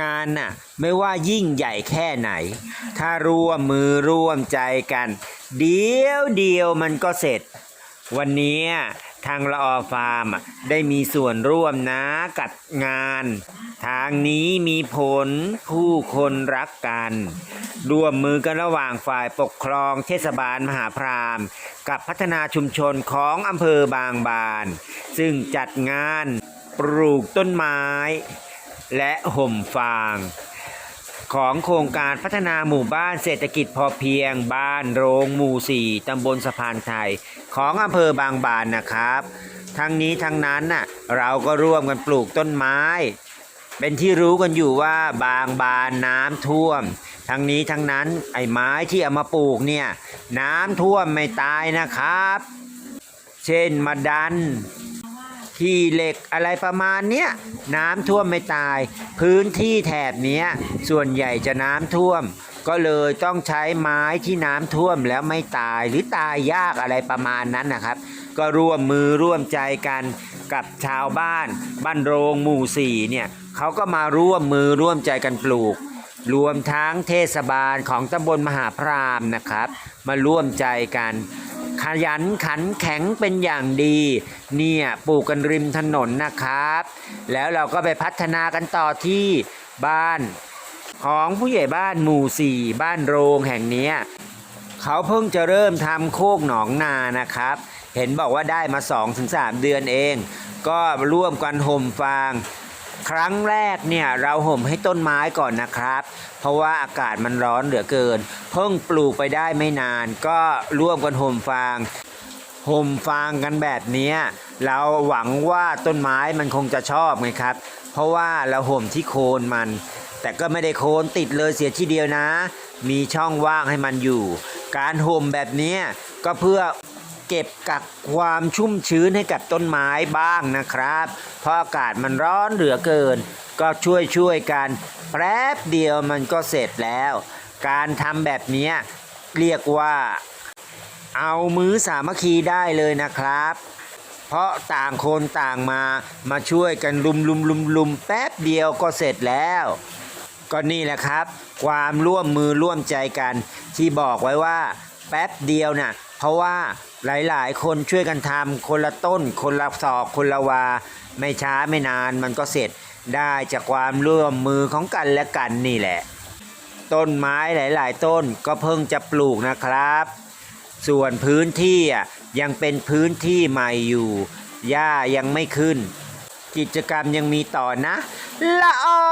งานน่ะไม่ว่ายิ่งใหญ่แค่ไหน ถ้าร่วมมือร่วมใจกัน เดียวเดียวมันก็เสร็จ วันนี้ทางละออฟาร์มได้มีส่วนร่วมนะกับงาน ทางนี้มีผลผู้คนรักกัน ร่วมมือกันระหว่างฝ่ายปกครองเทศบาลมหาพรามกับพัฒนาชุมชนของอำเภอบางบาน ซึ่งจัดงานปลูกต้นไม้ และห่มฟาง ของโครงการพัฒนาหมู่บ้านเศรษฐกิจพอเพียง บ้านโรงหมู่4ตำบลสะพานไทย ของอำเภอบางบานนะครับ ทั้งนี้ทั้งนั้นน่ะเราก็ร่วมกันปลูกต้นไม้ เป็นที่รู้กันอยู่ว่าบางบานน้ำท่วม ทั้งนี้ทั้งนั้นไอ้ไม้ที่เอามาปลูกเนี่ยน้ำท่วมไม่ตายนะครับ เช่นมาดัน ขี้เหล็กอะไรประมาณเนี้ยน้ำท่วมไม่ตาย พื้นที่แถบเนี้ยส่วนใหญ่จะน้ำท่วม ก็เลยต้องใช้ไม้ที่น้ำท่วมแล้วไม่ตายหรือตายยากอะไรประมาณนั้นนะครับ ก็ร่วมมือร่วมใจกันกับชาวบ้าน บ้านโรงหมู่สี่เนี่ยเขาก็มาร่วมมือร่วมใจกันปลูก รวมทั้งเทศบาลของตำบลมหาพรามนะครับ มาร่วมใจกัน ขยันขันแข็งเป็นอย่างดี เนี่ยปลูกกันริมถนนนะครับ แล้วเราก็ไปพัฒนากันต่อที่บ้าน ของผู้ใหญ่บ้านหมู่สี่บ้านโรงแห่งนี้เขาเพิ่งจะเริ่มทำโคกหนองนานะครับ เห็นบอกว่าได้มา 2-3 เดือนเอง ก็ร่วมกันห่มฟาง ครั้งแรกเนี่ยเราห่มให้ต้นไม้ก่อนนะครับ เพราะว่าอากาศมันร้อนเหลือเกิน เพิ่งปลูกไปได้ไม่นาน ก็ร่วมกันห่มฟางห่มฟางกันแบบนี้เราหวังว่าต้นไม้มันคงจะชอบไงครับ เพราะว่าเราห่มที่โคนมัน แต่ก็ไม่ได้โคนติดเลยเสียทีเดียวนะ มีช่องว่างให้มันอยู่ การห่มแบบนี้ก็เพื่อ เก็บกักความชุ่มชื้นให้กับต้นไม้บ้างนะครับ เพราะอากาศมันร้อนเหลือเกิน ก็ช่วยช่วยกัน แป๊บเดียวมันก็เสร็จแล้ว การทำแบบนี้เรียกว่า เอามือสามัคคีได้เลยนะครับ เพราะต่างคนต่างมามาช่วยกันลุมลุมลุมลุมแป๊บเดียวก็เสร็จแล้วก็นี่แหละครับ ความร่วมมือร่วมใจกัน ที่บอกไว้ว่า แป๊บเดียวน่ะ ราะว่าหลายๆ คนช่วยกันทำคนละต้น คนละศอกคนละวา ไม่ช้าไม่นานมันก็เสร็จได้จากความร่วมมือของกันและกันนี่แหละ ต้นไม้หลาย ๆ ต้นก็เพิ่งจะปลูกนะครับ ส่วนพื้นที่ยังเป็นพื้นที่ใหม่อยู่หญ้ายังไม่ขึ้น กิจกรรมยังมีต่อนะละออ